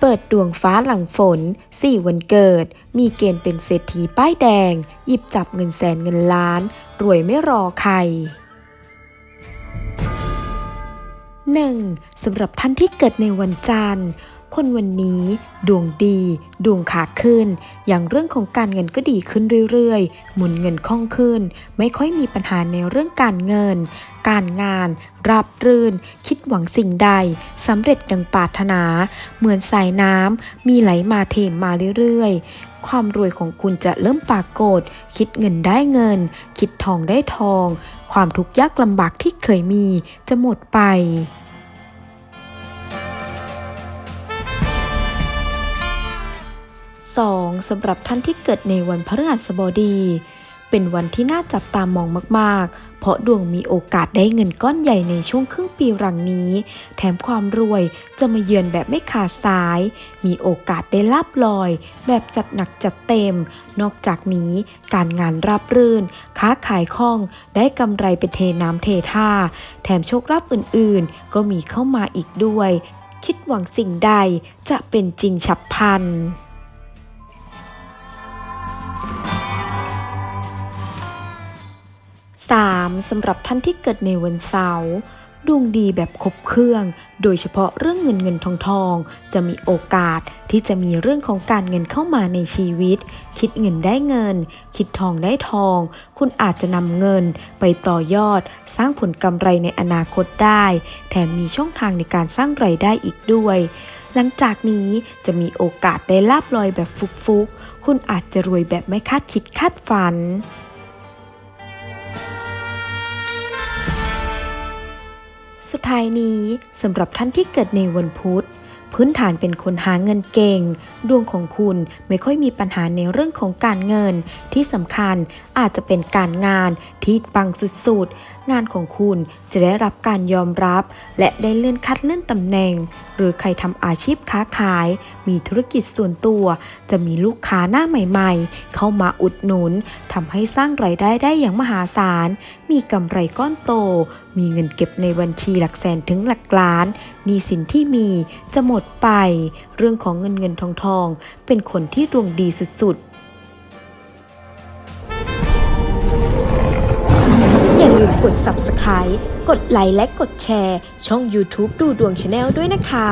เปิดดวงฟ้าหลังฝน 4 วันเกิด มีเกณฑ์เป็นเศรษฐีป้ายแดง หยิบจับเงินแสนเงินล้าน รวยไม่รอใคร 1. สำหรับท่านที่เกิดในวันจันทร์ คนวันนี้ดวงดี ดวงขาขึ้น อย่างเรื่องของการเงินก็ดีขึ้นเรื่อยๆ หมุนเงินคล่องขึ้น ไม่ค่อยมีปัญหาในเรื่องการเงิน การงาน รับรื่น คิดหวังสิ่งใดสำเร็จดังปรารถนา เหมือนสายน้ำมีไหลมาเทมาเรื่อยๆความรวยของคุณจะเริ่มปรากฏ คิดเงินได้เงิน คิดทองได้ทอง ความทุกข์ยากลำบากที่เคยมีจะหมดไป 2. สำหรับท่านที่เกิดในวันพฤหัสบดี เป็นวันที่น่าจับตามองมากๆ เพราะดวงมีโอกาสได้เงินก้อนใหญ่ในช่วงครึ่งปีหลังนี้ แถมความรวยจะมาเยือนแบบไม่ขาดสาย มีโอกาสได้ลาบลอย แบบจัดหนักจัดเต็ม นอกจากนี้การงานราบรื่น ค้าขายคล่องได้กำไรเป็นเทน้ำเทท่า แถมโชคลาภอื่นๆ ก็มีเข้ามาอีกด้วย คิดหวังสิ่งใดจะเป็นจริงฉับพลัน 3. สำหรับท่านที่เกิดในวันเสาร์ดวงดีแบบครบเครื่อง โดยเฉพาะเรื่องเงินเงินทองทอง จะมีโอกาสที่จะมีเรื่องของการเงินเข้ามาในชีวิต คิดเงินได้เงิน คิดทองได้ทอง คุณอาจจะนำเงินไปต่อยอด สร้างผลกำไรในอนาคตได้ แถมมีช่องทางในการสร้างไรายได้อีกด้วย หลังจากนี้จะมีโอกาสได้ลาบลอยแบบฟุกๆ คุณอาจจะรวยแบบไม่คาดคิดคาดฝัน สุดท้ายนี้สำหรับท่านที่เกิดในวันพุธ พื้นฐานเป็นคนหาเงินเก่ง ดวงของคุณไม่ค่อยมีปัญหาในเรื่องของการเงิน ที่สำคัญอาจจะเป็นการงานที่ปังสุดๆ งานของคุณจะได้รับการยอมรับ และได้เลื่อนคัดเลื่อนตำแหน่ง หรือใครทำอาชีพค้าขาย มีธุรกิจส่วนตัว จะมีลูกค้าหน้าใหม่ๆ เข้ามาอุดหนุนทำให้สร้างไรายได้ได้อย่างมหาศาล มีกำไรก้อนโต มีเงินเก็บในบัญชีหลักแสนถึงหลักล้านหนี้สินที่มีจะหมดไป เรื่องของเงินเงินทองทอง เป็นคนที่ดวงดีสุดๆ อย่าลืมกด subscribe กดไลค์และกดแชร์ ช่อง YouTube ดูดวงชาแนลด้วยนะคะ